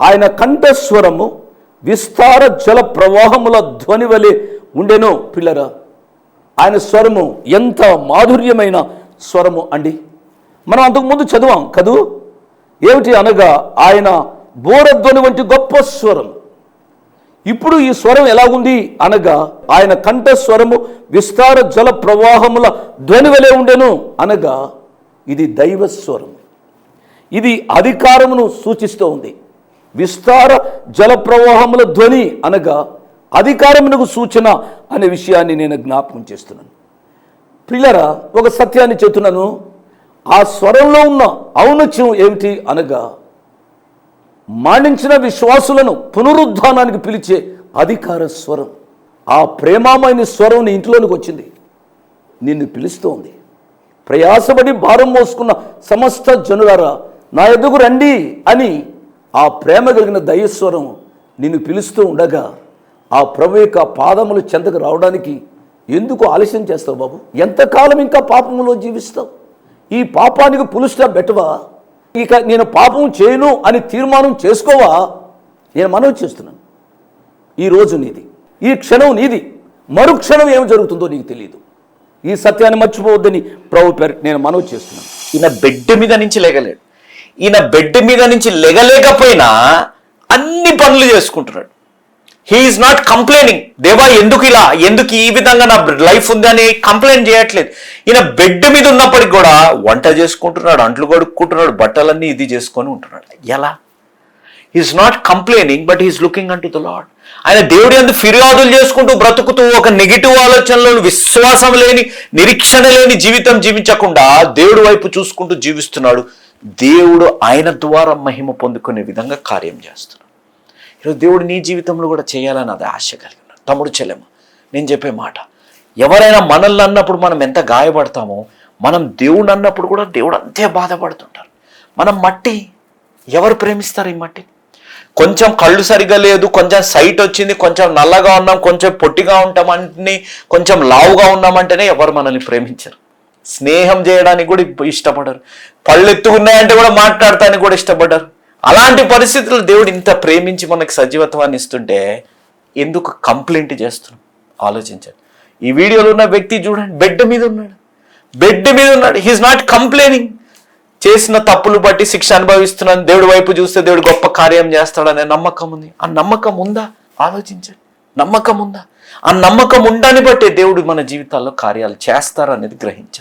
ఆయన కంఠస్వరము విస్తార జల ప్రవాహముల ధ్వని వలె ఉండెను పిల్లరా. ఆయన స్వరము ఎంత మాధుర్యమైన స్వరము అండి. మనం అంతకుముందు చదివాం కదూ? ఏమిటి అనగా ఆయన బోరధ్వని వంటి గొప్ప స్వరం. ఇప్పుడు ఈ స్వరం ఎలాగుంది అనగా ఆయన కంఠ స్వరము విస్తార జల ప్రవాహముల ధ్వని వలె ఉండెను అనగా ఇది దైవ స్వరం. ఇది అధికారమును సూచిస్తూ ఉంది విస్తార జల ప్రవాహముల ధ్వని అనగా అధికారమునకు సూచన అనే విషయాన్ని నేను జ్ఞాపకం చేస్తున్నాను. పిల్లరా ఒక సత్యాన్ని చెప్తున్నాను ఆ స్వరంలో ఉన్న ఔన్నత్యం ఏమిటి అనగా మాణించిన విశ్వాసులను పునరుద్ధానానికి పిలిచే అధికార స్వరం. ఆ ప్రేమామైన స్వరం నీ ఇంట్లోనికి వచ్చింది. నిన్ను పిలుస్తోంది. ప్రయాసపడి భారం మోసుకున్న సమస్త జనులారా నా ఎదుగు రండి అని ఆ ప్రేమ కలిగిన దయస్వరం నిన్ను పిలుస్తూ ఉండగా ఆ ప్రభు యొక్క పాదములు చెంతకు రావడానికి ఎందుకు ఆలస్యం చేస్తావు బాబు? ఎంతకాలం ఇంకా పాపములో జీవిస్తావు? ఈ పాపానికి పులుస్టా బెటవా? ఇక నేను పాపం చేయను అని తీర్మానం చేసుకోవా? నేను మనవి చేస్తున్నాను. ఈ రోజు నీది. ఈ క్షణం నీది. మరుక్షణం ఏం జరుగుతుందో నీకు తెలియదు ఈ సత్యాన్ని మర్చిపోవద్దని ప్రభు పేరు నేను మనవి చేస్తున్నాను. ఈయన బెడ్ మీద నుంచి లేగలేడు. ఈయన బెడ్ మీద నుంచి లెగలేకపోయినా అన్ని పనులు చేసుకుంటున్నాడు. హీఈస్ నాట్ కంప్లైనింగ్ దేవా ఎందుకు ఇలా? ఎందుకు ఈ విధంగా నా లైఫ్ ఉంది అని కంప్లైంట్ చేయట్లేదు? ఈయన బెడ్ మీద ఉన్నప్పటికి కూడా వంట చేసుకుంటున్నాడు అంట్లు కడుక్కుంటున్నాడు బట్టలన్నీ ఇది చేసుకొని ఉంటున్నాడు. ఎలా? Is not complaining but is looking unto the Lord ఆయన దేవుడి అందు ఫిర్యాదులు చేసుకుంటూ బ్రతుకుతూ ఒక నెగిటివ్ ఆలోచనలో విశ్వాసం లేని నిరీక్షణ లేని జీవితం జీవించకుండా దేవుడి వైపు చూసుకుంటూ జీవిస్తున్నాడు. దేవుడు ఆయన ద్వారా మహిమ పొందుకునే విధంగా కార్యం చేస్తున్నాడు. ఈరోజు దేవుడు నీ జీవితంలో కూడా చేయాలని అది ఆశ కలిగి ఉన్నాడు తమ్ముడు చెల్లెమ్మ నేను చెప్పే మాట. ఎవరైనా మనల్ని అన్నప్పుడు మనం ఎంత గాయపడతామో మనం దేవుడు అన్నప్పుడు కూడా దేవుడు అంతే బాధపడుతుంటారు మనం మట్టి ఎవరు ప్రేమిస్తారు ఈ మట్టిని కొంచెం కళ్ళు సరిగా లేదు కొంచెం సైట్ వచ్చింది కొంచెం నల్లగా ఉన్నాం కొంచెం పొట్టిగా ఉంటామని కొంచెం లావుగా ఉన్నామంటేనే ఎవరు మనల్ని ప్రేమించరు. స్నేహం చేయడానికి కూడా ఇష్టపడరు. పళ్ళు ఎత్తుకున్నాయంటే కూడా మాట్లాడటానికి కూడా ఇష్టపడరు. అలాంటి పరిస్థితుల్లో దేవుడు ఇంత ప్రేమించి మనకి సజీవత్వాన్ని ఇస్తుంటే ఎందుకు కంప్లైంట్ చేస్తున్నాం? ఆలోచించండి. ఈ వీడియోలో ఉన్న వ్యక్తి చూడండి బెడ్ మీద ఉన్నాడు. బెడ్ మీద ఉన్నాడు. హీఈస్ నాట్ కంప్లైనింగ్ చేసిన తప్పులు బట్టి శిక్ష అనుభవిస్తున్నాను. దేవుడి వైపు చూస్తే దేవుడు గొప్ప కార్యం చేస్తాడనే నమ్మకం ఉంది. ఆ నమ్మకం ఉందా? ఆలోచించండి. నమ్మకం ఉందా? ఆ నమ్మకం ఉండాన్ని బట్టే దేవుడు మన జీవితాల్లో కార్యాలు చేస్తారనేది గ్రహించాలి.